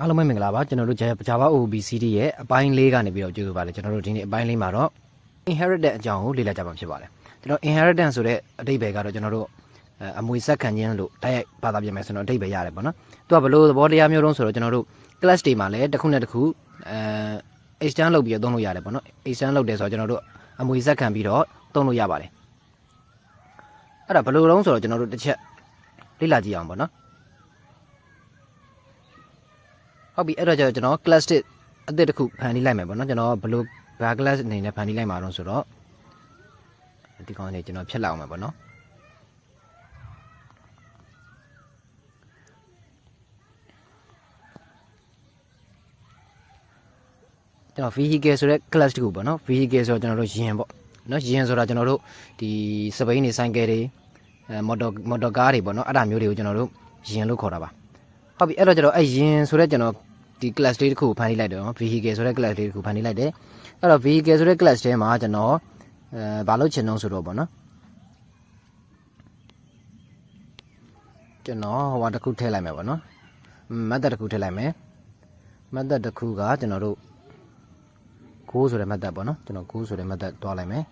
အားလုံးပဲမင်္ဂလာပါကျွန်တော်တို့ Java OOBCD ရဲ့အပိုင်း၄ကနေပြီးတော့ကြိုးဆိုပါတယ်ကျွန်တော်တို့ဒီနေ့အပိုင်း၄မှာတော့ inheritance အကြောင်းကိုလေ့လာကြမှာဖြစ်ပါတယ်ကျွန်တော် inheritance ဆိုတဲ့အဓိပ္ပာယ်ကတော့ကျွန်တော်တို့အဲအမွေဆက်ခံခြင်းလို့တိုက်ရိုက်ဘာသာပြန်မယ်ဆိုတော့အဓိပ္ပာယ်ရတယ်ပေါ့နော်သူကဘယ်လိုသဘောတရားမျိုးတုံးဆိုတော့ကျွန်တော်တို့ class တွေမှာလည်းတစ်ခုနဲ့တစ်ခုအဲ extend လုပ်ပြီးတော့သုံးလို့ရတယ်ပေါ့နော် extend လုပ်တယ်ဆိုတော့ကျွန်တော်တို့အမွေဆက်ခံပြီးတော့သုံးလို့ရပါတယ်အဲ့ဒါဘယ်လိုတုံးဆိုတော့ကျွန်တော်တို့တစ်ချက်လေ့လာကြည့်အောင်ပေါ့နော် ဟုတ်ပြီအဲ့တော့ကျတော့ကျွန်တော် class တစ်အသစ်တစ်ခုဖန်တီးလိုက်မယ်ပေါ့နော်ကျွန်တော်ဘယ်လိုဘာ class အနေနဲ့ဖန်တီးလိုက်မှာတော့ဆိုတော့ဒီကောင်လေးကျွန်တော်ဖြတ်လိုက်အောင်မယ်ပေါ့နော်ကျွန်တော် vehicle ဆိုတဲ့ class တစ်ခုပေါ့နော် vehicle ဆိုတော့ကျွန်တော်တို့ယင်ပေါ့နော်ယင်ဆိုတာကျွန်တော်တို့ဒီစပိန်နေဆိုင်ကယ်တွေအဲမော်တော်မော်တော်ကားတွေပေါ့နော်အဲ့ဒါမျိုးတွေကိုကျွန်တော်တို့ယင်လို့ခေါ်တာပါဟုတ်ပြီအဲ့တော့ကျွန်တော်အဲ့ရင်ဆိုတော့ကျွန်တော် ဒီ class လေးတစ်ခုကိုဖန်တီးလိုက်တယ်နော် vehicle ဆိုတဲ့ class လေးတစ်ခုဖန်တီးလိုက်တယ်အဲ့တော့ vehicle ဆိုတဲ့ class ထဲမှာကျွန်တော်အဲဘာလို့ချင်တော့ဆိုတော့ဗောနော်ကျွန်တော်ဟိုဟာတစ်ခုထည့်လိုက်မယ်ဗောနော် method တစ်ခုထည့်လိုက်မယ် method တစ်ခုကကျွန်တော်တို့ go ဆိုတဲ့ method ပေါ့နော်ကျွန်တော် go ဆိုတဲ့ method တွားလိုက်မယ်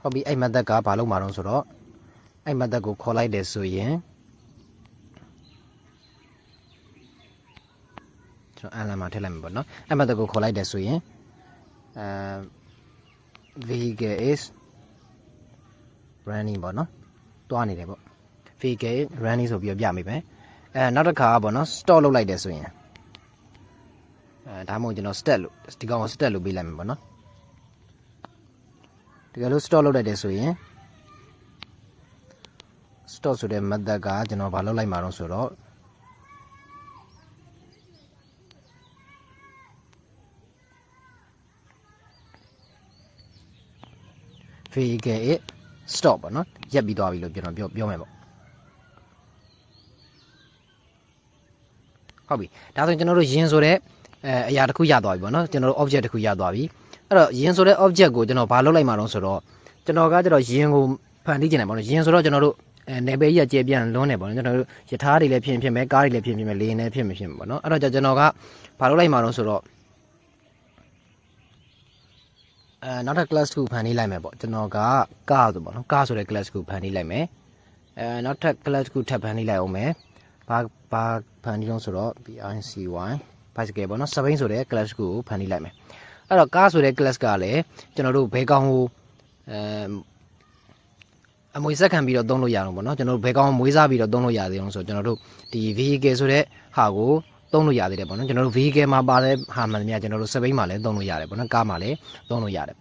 ဟုတ်ပြီအဲ့ method ကဘာလို့မှာတော့ဆိုတော့အဲ့ method ကိုခေါ်လိုက်တယ်ဆိုရင် ကျွန်တော်အန်လန်မှာထည့်လိုက်မှာပေါ့နော်အဲ့ method ကိုခေါ်လိုက်တယ်ဆိုရင်အဲ vehicle is running ပေါ့နော်တွားနေတယ်ပေါ့ vehicle is running ဆိုပြီးတော့ပြမိမယ်အဲနောက်တစ်ခါပေါ့နော် stop လုပ်လိုက်တယ်ဆိုရင်အဲဒါမှမဟုတ်ကျွန်တော် step လို့ဒီကောင်ကို step လို့ပေးလိုက်မှာပေါ့နော်တကယ်လို့ stop လုပ်လိုက်တယ်ဆိုရင် stop ဆိုတဲ့ method ကကျွန်တော်ဘာလုပ်လိုက်မှာတော့ဆိုတော့ vehicle it stop ပေါ့နော်ရက်ပြီးသွားပြီလို့ကျွန်တော်ပြောပြောမယ်ပေါ့ဟုတ်ပြီဒါဆိုရင်ကျွန်တော်တို့ယင်ဆိုတဲ့အဲအရာတစ်ခုရသွားပြီပေါ့နော်ကျွန်တော်တို့ object တစ်ခုရသွားပြီအဲ့တော့ယင်ဆိုတဲ့ object ကိုကျွန်တော်ဘာလုပ်လိုက်မှာတော့ဆိုတော့ကျွန်တော်ကကျတော့ယင်ကိုဖန်တီးကျင်တယ်ပေါ့နော်ယင်ဆိုတော့ကျွန်တော်တို့အဲနယ်ပယ်ကြီးကကျေပြန့်လွန်းနေပေါ့နော်ကျွန်တော်တို့ယထာတွေလည်းဖြစ်ရင်ဖြစ်မယ်ကားတွေလည်းဖြစ်ရင်ဖြစ်မယ်လေယာဉ်လည်းဖြစ်ရင်ဖြစ်မယ်ပေါ့နော်အဲ့တော့ကျွန်တော်ကဘာလုပ်လိုက်မှာတော့ဆိုတော့ အဲနောက်ထပ် class တစ်ခုဖန်တီးလိုက်မယ်ပေါ့ကျွန်တော်ကကားဆိုပေါ့နော်ကားဆိုတဲ့ class တစ်ခုဖန်တီးလိုက်မယ်အဲနောက်ထပ် class တစ်ခုထပ်ဖန်တီးလိုက်အောင်မယ်ဘာဘာဖန်တီးတော့ဆိုတော့ BICY bicycle ပေါ့နော်စပိန်ဆိုတဲ့ class တစ်ခုကိုဖန်တီးလိုက်မယ်အဲ့တော့ကားဆိုတဲ့ class ကလည်းကျွန်တော်တို့ဘဲကောင်ကိုအဲအမွေဆက်ခံပြီးတော့သုံးလို့ရအောင်ပေါ့နော်ကျွန်တော်တို့ဘဲကောင်မွေးစားပြီးတော့သုံးလို့ရသေးအောင်ဆိုတော့ကျွန်တော်တို့ဒီ vehicle ဆိုတဲ့ဟာကို သုံးလို့ရသေးတယ်ပေါ့နော်ကျွန်တော်တို့ vehicle မှာပါတဲ့ဟာမှန်သမျှကျွန်တော်တို့စပိန်မှာလည်းသုံးလို့ရတယ်ပေါ့နော်ကားမှာလည်းသုံးလို့ရတယ်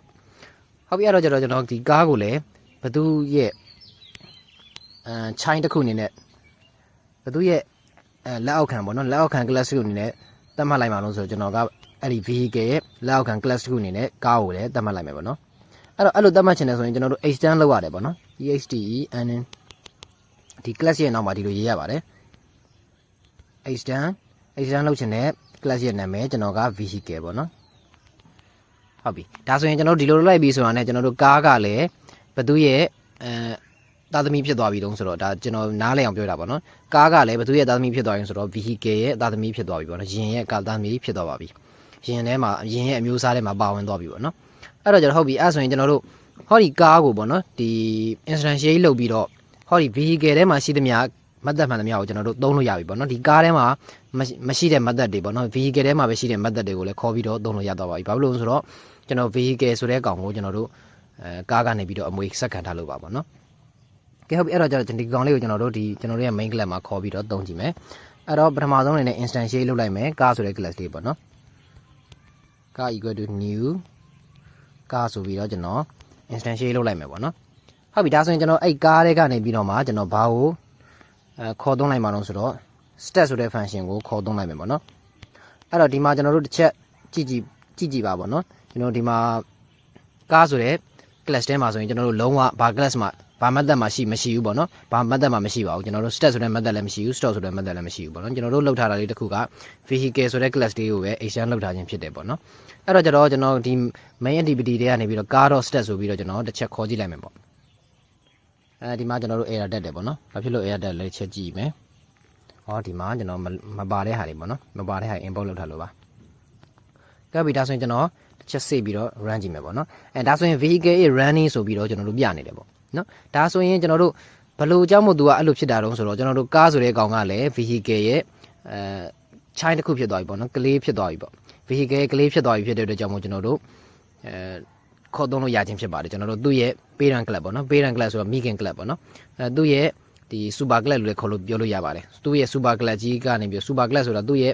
ဟုတ်ပြီအဲ့တော့ကျွန်တော်ကျွန်တော်ဒီကားကိုလည်းဘသူရဲ့အဲချိုင်းတစ်ခုအနေနဲ့ဘသူရဲ့အဲလက်အောက်ခံပေါ့နော်လက်အောက်ခံ class တစ်ခုအနေနဲ့သတ်မှတ်လိုက်မှာလို့ဆိုတော့ကျွန်တော်ကအဲ့ဒီ vehicle ရဲ့လက်အောက်ခံ class တစ်ခုအနေနဲ့ကားကိုလည်းသတ်မှတ်လိုက်မယ်ပေါ့နော်အဲ့တော့အဲ့လိုသတ်မှတ်ချင်တယ်ဆိုရင်ကျွန်တော်တို့ extend လုပ်ရတယ်ပေါ့နော် exte and ဒီ class ရဲ့နောက်မှာဒီလိုရေးရပါတယ် extend extend လုပ်ချင်တဲ့ class ရဲ့နာမည်ကျွန်တော်က vehicle ပေါ့နော်ဟုတ်ပြီဒါဆိုရင်ကျွန်တော်ဒီလိုလုပ်လိုက်ပြီဆိုတာနဲ့ကျွန်တော်တို့ကားကလည်းဘသူရဲ့အဲသားသမီးဖြစ်သွားပြီတုံးဆိုတော့ဒါကျွန်တော်နားလည်အောင်ပြောတာပေါ့နော်ကားကလည်းဘသူရဲ့သားသမီးဖြစ်သွားရင်ဆိုတော့ vehicle ရဲ့သားသမီးဖြစ်သွားပြီပေါ့နော်ယင်ရဲ့ကားသားသမီးဖြစ်သွားပါပြီယင်ထဲမှာယင်ရဲ့အမျိုးအစားထဲမှာပါဝင်သွားပြီပေါ့နော်အဲ့တော့ကျွန်တော်ဟုတ်ပြီအဲ့ဆိုရင်ကျွန်တော်တို့ဟောဒီကားကိုပေါ့နော်ဒီ instantiate လုပ်ပြီးတော့ဟောဒီ vehicle ထဲမှာရှိသမျှ မတ်သက်မှန်သမျှကိုကျွန်တော်တို့သုံးလို့ရပြီပေါ့နော်ဒီကားထဲမှာမရှိမရှိတဲ့ method တွေပေါ့နော် vehicle ထဲမှာပဲရှိတဲ့ method တွေကိုလည်းခေါ်ပြီးတော့သုံးလို့ရတော့ပါပြီဘာဖြစ်လို့လဲဆိုတော့ကျွန်တော် vehicle ဆိုတဲ့ကောင်ကိုကျွန်တော်တို့အဲကားကနေပြီးတော့အမွေဆက်ခံထားလို့ပါပေါ့နော်ကဲဟုတ်ပြီအဲ့တော့ကျွန်တော်ဒီကောင်လေးကိုကျွန်တော်တို့ဒီကျွန်တော်တို့ရဲ့ main class မှာခေါ်ပြီးတော့သုံးကြည့်မယ်အဲ့တော့ပထမဆုံးအနေနဲ့ instantiate လုပ်လိုက်မယ်ကားဆိုတဲ့ class လေးပေါ့နော်ကား equal to new ကားဆိုပြီးတော့ကျွန်တော် instantiate လုပ်လိုက်မယ်ပေါ့နော်ဟုတ်ပြီဒါဆိုရင်ကျွန်တော်အဲ့ကားတွေကနေပြီးတော့မှကျွန်တော်ဘာကို အဲခေါ်သုံးလိုက်မှာတော့ဆိုတော့ stat ဆိုတဲ့ function ကိုခေါ်သုံးလိုက်မယ်ပေါ့နော်အဲ့တော့ဒီမှာကျွန်တော်တို့တစ်ချက်ကြည့်ကြည့်ကြည့်ကြည့်ပါပေါ့နော်ကျွန်တော်ဒီမှာကားဆိုတဲ့ class ထဲမှာဆိုရင်ကျွန်တော်တို့လုံးဝဘာ class မှာဘာ method မှာရှိမရှိဘူးပေါ့နော်ဘာ method မှာမရှိပါဘူးကျွန်တော်တို့ stat ဆိုတဲ့ method လည်းမရှိဘူး store ဆိုတဲ့ method လည်းမရှိဘူးပေါ့နော်ကျွန်တော်တို့လောက်ထားတာလေးတစ်ခုက vehicle ဆိုတဲ့ class လေးကိုပဲ extend လောက်ထားခြင်းဖြစ်တယ်ပေါ့နော်အဲ့တော့ကျွန်တော်ကျွန်တော်ဒီ main activity တွေကနေပြီးတော့ car.stat ဆိုပြီးတော့ကျွန်တော်တစ်ချက်ခေါ်ကြည့်လိုက်မယ်ပေါ့ အဲဒီမှာကျွန်တော်တို့ error တက်တယ်ပေါ့နော်ဘာဖြစ်လို့ error တက်လဲချက်ကြည့်မယ်ဟောဒီမှာကျွန်တော်မမပါတဲ့ဟာတွေပေါ့နော်မပါတဲ့ဟာ import လုပ်ထားလို့ပါကဲပြီဒါဆိုရင်ကျွန်တော်တစ်ချက်စေ့ပြီးတော့ run ကြည့်မယ်ပေါ့နော်အဲဒါဆိုရင် vehicle is running ဆိုပြီးတော့ကျွန်တော်တို့ပြနေတယ်ပေါ့နော်ဒါဆိုရင်ကျွန်တော်တို့ဘယ်လို့ကြောင့်မို့သူကအဲ့လိုဖြစ်တာတုံးဆိုတော့ကျွန်တော်တို့ကားဆိုတဲ့ကောင်ကလည်း vehicle ရဲ့အဲ child တစ်ခုဖြစ်သွားပြီပေါ့နော်ကလေးဖြစ်သွားပြီပေါ့ vehicle ကလေးဖြစ်သွားပြီဖြစ်တဲ့အတွက်ကြောင့်မို့ကျွန်တော်တို့အဲ ခေါ်သုံးလို့ရခြင်းဖြစ်ပါတယ်ကျွန်တော်တို့သူ့ရဲ့ parent club ပေါ့နော် parent club ဆိုတော့ migen club ပေါ့နော်အဲသူ့ရဲ့ဒီ super club လို့လည်းခေါ်လို့ပြောလို့ရပါတယ်သူ့ရဲ့ super club ကြီးကနေပြီး super club ဆိုတာသူ့ရဲ့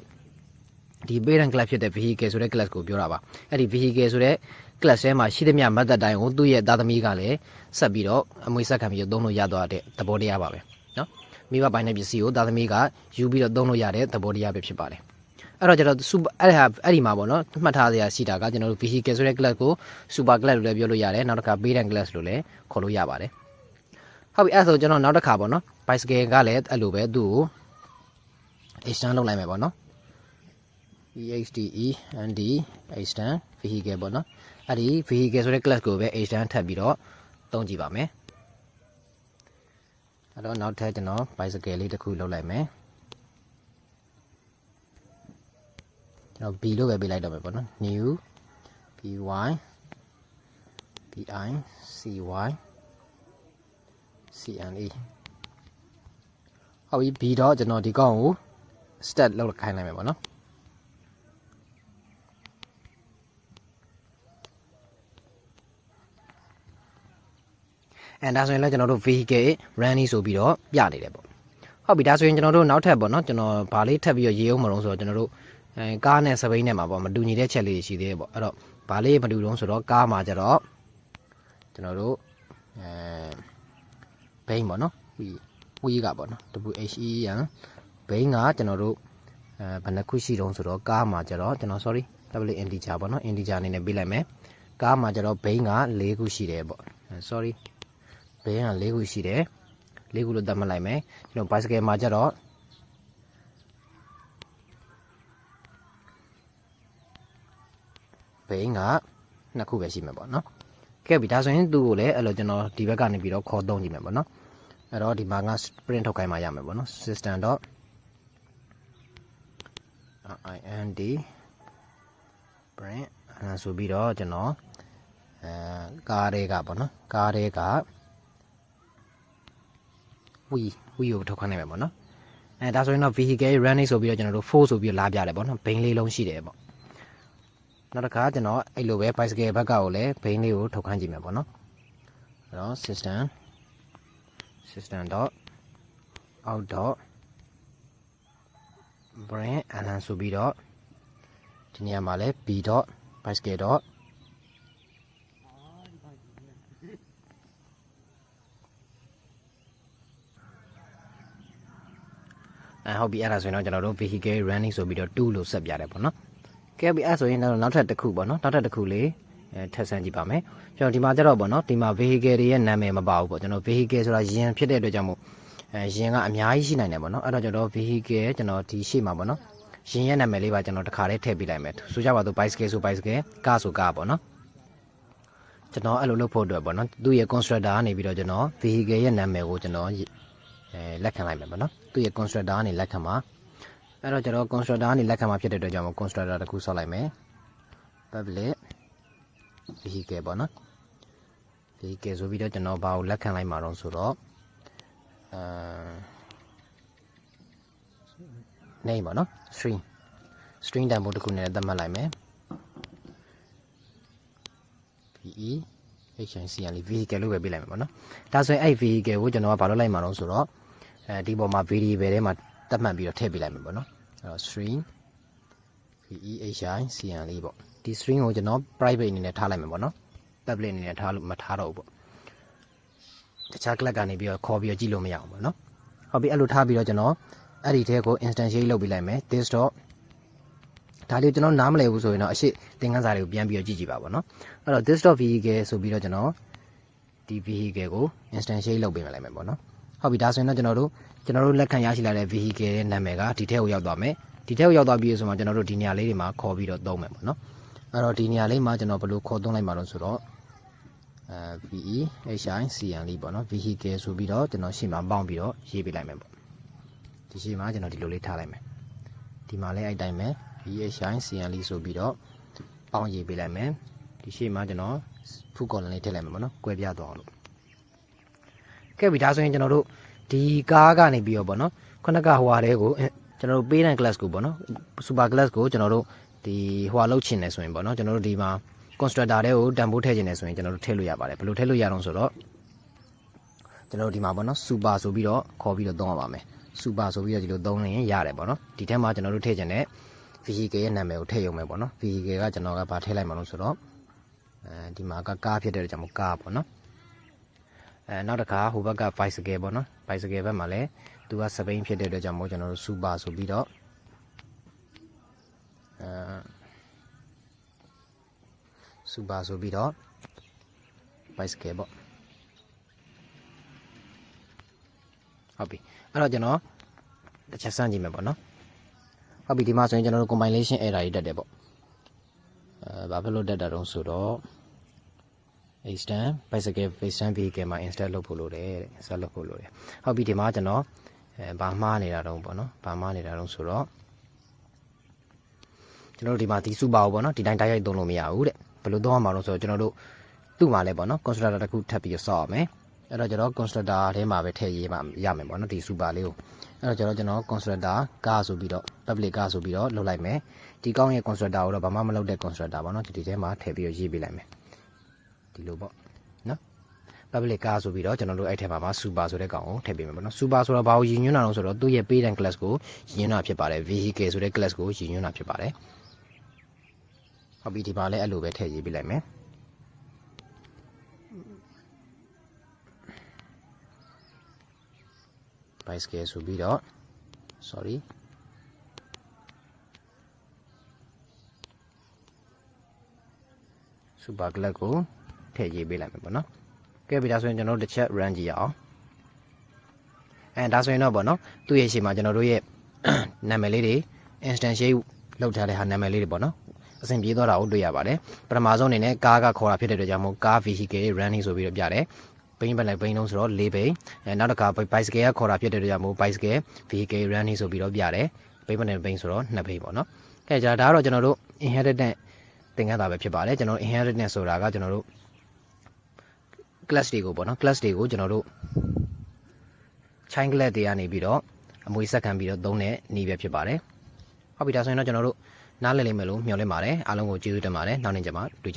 ဒီ parent club ဖြစ်တဲ့ vehicle ဆိုတဲ့ class ကိုပြောတာပါအဲ့ဒီ vehicle ဆိုတဲ့ class ထဲမှာရှိသမျှ method တိုင်းကိုသူ့ရဲ့သားသမီးကလည်းဆက်ပြီးတော့အမွေဆက်ခံပြီးတော့သုံးလို့ရသွားတဲ့သဘောတရားပါပဲနော်မိဘပိုင်းတဲ့ပစ္စည်းကိုသားသမီးကယူပြီးတော့သုံးလို့ရတဲ့သဘောတရားပဲဖြစ်ပါတယ် အဲ့တော့ကျွန်တော် super အဲ့ဒါအဲ့ဒီမှာပေါ့နော်မှတ်ထားစရာရှိတာကကျွန်တော်တို့ vehicle ဆိုတဲ့ class ကို super class လို့လည်းပြောလို့ရတယ်နောက်တစ်ခါ parent class လို့လည်းခေါ်လို့ရပါတယ်ဟုတ်ပြီအဲ့ဒါဆိုကျွန်တော်နောက်တစ်ခါပေါ့နော် bicycle ကလည်းအဲ့လိုပဲသူ့ကို extend လုပ်လိုက်မယ်ပေါ့နော် EXTE and extend vehicle ပေါ့နော်အဲ့ဒီ vehicle ဆိုတဲ့ class ကိုပဲ extend ထပ်ပြီးတော့သုံးကြည့်ပါမယ်အဲ့တော့နောက်ထပ်ကျွန်တော် bicycle လေးတစ်ခုလုပ်လိုက်မယ်ကျွန် တော် B လို့ပဲပေးလိုက်တော့မယ်ပေါ့နော် new by bi cy cne ဟုတ်ပြီ B တော့ကျွန်တော်ဒီကောင်ကို stat လောက်ခိုင်းလိုက်မယ်ပေါ့နော်အဲဒါဆိုရင်လည်းကျွန်တော်တို့ vehicle running ဆိုပြီးတော့ပြနေတယ်ပေါ့ဟုတ်ပြီဒါဆိုရင်ကျွန်တော်တို့နောက်ထပ်ပေါ့နော်ကျွန်တော်ဗာလေးထပ်ပြီးတော့ရေးအောင်မလို့ဆိုတော့ကျွန်တော်တို့ အဲကားနဲ့စပိန်နဲ့မှာပေါ့မတူညီတဲ့ချက်လေးရှိသေးတယ်ပေါ့အဲ့တော့ဗာလေးမတူတော့ဆိုတော့ကားမှာကျတော့ကျွန်တော်တို့အဲဘိန်းပေါ့နော်ဝီဝီကပေါ့နော် W H E N ဘိန်းကကျွန်တော်တို့အဲဘယ်နှခုရှိတုံးဆိုတော့ကားမှာကျတော့ကျွန်တော် sorry W integer ပေါ့နော် integer အနေနဲ့ပေးလိုက်မယ်ကားမှာကျတော့ဘိန်းက၄ခုရှိတယ်ပေါ့ sorry ဘိန်းက၄ခုရှိတယ်၄ခုလို့သတ်မှတ်လိုက်မယ်ကျွန်တော် bicycle မှာကျတော့ ဘိန်းကနှစ်ခုပဲရှိမှာပေါ့နော်ကဲပြီဒါဆိုရင်သူ့ကိုလည်းအဲ့လိုကျွန်တော်ဒီဘက်ကနေပြီးတော့ခေါ်သုံးကြည့်မယ်ပေါ့နော်အဲ့တော့ဒီမှာငါ print ထုတ်ခိုင်းမှရမယ်ပေါ့နော် system. ind print အဲ့ဆိုပြီးတော့ကျွန်တော်အဲကားတွေကပေါ့နော်ကားတွေကဝီဝီကိုထုတ်ခိုင်းနိုင်မယ်ပေါ့နော်အဲဒါဆိုရင်တော့ vehicle running ဆိုပြီးတော့ကျွန်တော်တို့4ဆိုပြီးတော့လာပြတယ်ပေါ့နော်ဘိန်းလေးလုံးရှိတယ်ပေါ့ နောက်တစ်ခါကျွန်တော်အဲ့လိုပဲ bicycle ဘက်ကကိုလည်းဘိန်းလေးကိုထုတ်ခိုင်းကြည့်မယ်ပေါ့နော်အဲ့တော့ system system dot out dot brain အလန်ဆိုပြီးတော့ဒီနေရာမှာလဲ b dot bicycle dot အဲဟုတ်ပြီအဲ့ဒါဆိုရင်တော့ကျွန်တော်တို့ vehicle running ဆိုပြီးတော့2လို့ဆက်ပြတယ်ပေါ့နော် ကဲပြီအဲ့ဆိုရင်တော့နောက်ထပ်တစ်ခုပေါ့နော်နောက်ထပ်တစ်ခုလေးအဲထပ်ဆန်းကြည့်ပါမယ်ကျွန်တော်ဒီမှာကျတော့ပေါ့နော်ဒီမှာ vehicle တွေရဲ့နာမည်မပါဘူးပေါ့ကျွန်တော် vehicle ဆိုတာယာဉ်ဖြစ်တဲ့အတွက်ကြောင့်မို့အဲယာဉ်ကအများကြီးရှိနိုင်တယ်ပေါ့နော်အဲ့တော့ကျွန်တော် vehicle ကျွန်တော်ဒီရှေ့မှာပေါ့နော်ယာဉ်ရဲ့နာမည်လေးပါကျွန်တော်တစ်ခါလေးထည့်ပေးလိုက်မယ်ဆိုကြပါတော့ bicycle ဆို bicycle ကားဆိုကားပေါ့နော်ကျွန်တော်အဲ့လိုလုပ်ဖို့အတွက်ပေါ့နော်သူ့ရဲ့ constructor ကနေပြီးတော့ကျွန်တော် vehicle ရဲ့နာမည်ကိုကျွန်တော်အဲလက်ခံလိုက်မယ်ပေါ့နော်သူ့ရဲ့ constructor ကနေလက်ခံမှာ အဲ့တော့ကျွန်တော် constructor ကနေလက်ခံမှာဖြစ်တဲ့အတွက်ကြောင့် constructor တခုဆောက်လိုက်မယ် public vehicle ပေါ့နော် vehicle ဆိုပြီးတော့ကျွန်တော်ဘာကိုလက်ခံလိုက်မှာတော့ဆိုတော့အဲ name ပေါ့နော် string string တန်ဖိုးတစ်ခုနဲ့သတ်မှတ်လိုက်မယ် ve HNCL vehicle လို့ပဲပြလိုက်မယ်ပေါ့နော်ဒါဆိုရင်အဲ့ vehicle ကိုကျွန်တော်ကဘာလုပ်လိုက်မှာတော့ဆိုတော့အဲဒီပေါ်မှာ variable ထဲမှာသ တ်မှတ်ပြီးတော့ထည့်ပေးလိုက်မယ်ပေါ့နော်အဲ့တော့ string VEHICN လေးပေါ့ဒီ string ကိုကျွန်တော် private အနေနဲ့ထားလိုက်မယ်ပေါ့နော် public အနေနဲ့ထားလို့မထားတော့ဘူးပေါ့တခြား class ကနေပြီးတော့ခေါ်ပြီးတော့ကြည့်လို့မရအောင်ပေါ့နော်ဟုတ်ပြီအဲ့လိုထားပြီးတော့ကျွန်တော်အဲ့ဒီထဲကို instantiate လုပ်ပေးလိုက်မယ် this dot ဒါလေးကျွန်တော်နားမလည်ဘူးဆိုရင်တော့အရှိသင်ခန်းစာတွေကိုပြန်ပြီးတော့ကြည့်ကြည့်ပါပေါ့နော်အဲ့တော့ this dot vehicle ဆိုပြီးတော့ကျွန်တော်ဒီ vehicle ကို instantiate လုပ်ပေးလိုက်မယ်ပေါ့နော် ဟုတ်ပြီဒါဆိုရင်တော့ကျွန်တော်တို့ကျွန်တော်တို့လက်ခံရရှိလာတဲ့ vehicle ရဲ့နာမည်ကဒီထဲကိုရောက်သွားမယ်ဒီထဲကိုရောက်သွားပြီးဆိုမှကျွန်တော်တို့ဒီနေရာလေးတွေမှာခေါ်ပြီးတော့သုံးမယ်ပေါ့နော်အဲ့တော့ဒီနေရာလေးမှာကျွန်တော်ဘယ်လိုခေါ်သုံးလိုက်မှာတော့ဆိုတော့အဲ VE HI CN လေးပေါ့နော် vehicle ဆိုပြီးတော့ကျွန်တော်ရှေ့မှာပေါင်းပြီးတော့ရေးပေးလိုက်မယ်ပေါ့ဒီရှေ့မှာကျွန်တော်ဒီလိုလေးထားလိုက်မယ်ဒီမှာလည်းအဲ့တိုင်းပဲ VHI CNL ဆိုပြီးတော့ပေါင်းရေးပေးလိုက်မယ်ဒီရှေ့မှာကျွန်တော်ဖူးကော်လန်လေးထည့်လိုက်မယ်ပေါ့နော်ကွဲပြားသွားအောင်လို့ ကဲပြီဒါဆိုရင်ကျွန်တော်တို့ဒီကားကနေပြီးတော့ပေါ့နော်ခုနကဟိုဟာတဲ့ကိုအဲကျွန်တော်တို့ပေးတဲ့ class ကိုပေါ့နော် super class ကိုကျွန်တော်တို့ဒီဟိုဟာလောက်ချင်တယ်ဆိုရင်ပေါ့နော်ကျွန်တော်တို့ဒီမှာ constructor တဲ့ကိုတန်ဖိုးထည့်ချင်တယ်ဆိုရင်ကျွန်တော်တို့ထည့်လို့ရပါတယ်ဘယ်လိုထည့်လို့ရအောင်ဆိုတော့ကျွန်တော်တို့ဒီမှာပေါ့နော် super ဆိုပြီးတော့ခေါ်ပြီးတော့သုံးရပါမယ် super ဆိုပြီးတော့ဒီလိုသုံးရင်ရတယ်ပေါ့နော်ဒီထဲမှာကျွန်တော်တို့ထည့်ချင်တဲ့ vehicle ရဲ့နာမည်ကိုထည့်ရုံပဲပေါ့နော် vehicle ကကျွန်တော်ကဗာထည့်လိုက်မှာလို့ဆိုတော့အဲဒီမှာကကားဖြစ်တဲ့ကြောင့်မို့ကားပေါ့နော် အဲနောက်တစ်ခါဟိုဘက်က bicycle ပေါ့နော် bicycle ဘက်မှာလည်းသူကစပိန်ဖြစ်တဲ့အတွက်ကြောင့်မို့ကျွန်တော်တို့ super ဆိုပြီးတော့အဲ super ဆိုပြီးတော့ bicycle ပေါ့ဟုတ်ပြီအဲ့တော့ကျွန်တော်တစ်ချက်စမ်းကြည့်မယ်ပေါ့နော်ဟုတ်ပြီဒီမှာဆိုရင်ကျွန်တော်တို့ compilation error တွေတက်တယ်ပေါ့အဲဘာဖြစ်လို့တက်တာတုံးဆိုတော့ extend bicycle extend vehicle မှာ install လုပ်ဖို့လိုတယ်တဲ့ install လုပ်ဖို့လိုတယ်ဟုတ်ပြီဒီမှာကျွန်တော်အဲဘာမှားနေတာတုံးပေါ့နော်ဘာမှားနေတာတုံးဆိုတော့ကျွန်တော်တို့ဒီမှာဒီ super ကိုပေါ့နော်ဒီတိုင်းတိုက်ရိုက်သုံးလို့မရဘူးတဲ့ဘယ်လိုသုံးရမှာလဲဆိုတော့ကျွန်တော်တို့သူ့မှာလဲပေါ့နော် constructor တစ်ခုထပ်ပြီးတော့စောက်ရမယ်အဲ့တော့ကျွန်တော် constructor ထဲမှာပဲထည့်ရေးမှရမယ်ပေါ့နော်ဒီ super လေးကိုအဲ့တော့ကျွန်တော်ကျွန်တော် constructor ကားဆိုပြီးတော့ public ကားဆိုပြီးတော့လုပ်လိုက်မယ်ဒီကောင်းရဲ့ constructor ကိုတော့ဘာမှမလုပ်တဲ့ constructor ပေါ့နော်ဒီထဲမှာထည့်ပြီးတော့ရေးပေးလိုက်မယ် ဒီလိုပေါ့နော် public ကားဆိုပြီးတော့ကျွန်တော်တို့အဲ့ထဲမှာမှာ super ဆိုတဲ့ကောင်ကိုထည့်ပေးမယ်ပေါ့နော် super ဆိုတော့ဘာကိုရည်ညွှန်းတာလဲဆိုတော့သူ့ရဲ့ pay and class ကိုရည်ညွှန်းတာဖြစ်ပါတယ် vehicle ဆိုတဲ့ class ကိုရည်ညွှန်းတာဖြစ်ပါတယ်ဟုတ်ပြီဒီပါလဲအဲ့လိုပဲထည့်ရေးပေးလိုက်မယ် bicycle ဆိုပြီးတော့ sorry super glad ကို ထည့်ရေးပေးလိုက်မယ်ပေါ့နော်ကဲပြီဒါဆိုရင်ကျွန်တော်တို့တစ်ချက် run ကြည့်ရအောင်အဲဒါဆိုရင်တော့ပေါ့နော်သူ့ရဲ့ရှေ့မှာကျွန်တော်တို့ရဲ့နာမည်လေးတွေ instantiate လောက်ထားတဲ့ဟာနာမည်လေးတွေပေါ့နော်အဆင်ပြေသွားတာကိုတွေ့ရပါတယ်ပထမဆုံးအနေနဲ့ကားကခေါ်တာဖြစ်တဲ့အတွက်ကြောင့်မို့ကား vehicle running ဆိုပြီးတော့ပြတယ်ဘိန်းပလိုက်ဘိန်းလုံးဆိုတော့၄ဘိန်းအဲနောက်တစ်ခါ bicycle ကခေါ်တာဖြစ်တဲ့အတွက်ကြောင့်မို့ bicycle vehicle running ဆိုပြီးတော့ပြတယ်ဘိန်းပနဲ့ဘိန်းဆိုတော့2ဘိန်းပေါ့နော်အဲကြာဒါကတော့ကျွန်တော်တို့ inheritance သင်ခန်းစာပဲဖြစ်ပါတယ်ကျွန်တော် inheritance ဆိုတာကကျွန်တော်တို့ class တွေကိုပေါ့နော် class တွေကိုကျွန်တော်တို့ chain class တွေကနေပြီးတော့အမွေဆက်ခံပြီးတော့သုံးတဲ့နည်းပဲဖြစ်ပါတယ်ဟုတ်ပြီဒါဆိုရင်တော့ကျွန်တော်တို့နားလည်လိမ့်မယ်လို့မျှော်လင့်ပါတယ်အားလုံးကိုကျေးဇူးတင်ပါတယ်နောက်နေ့ကျမှတွေ့ကြ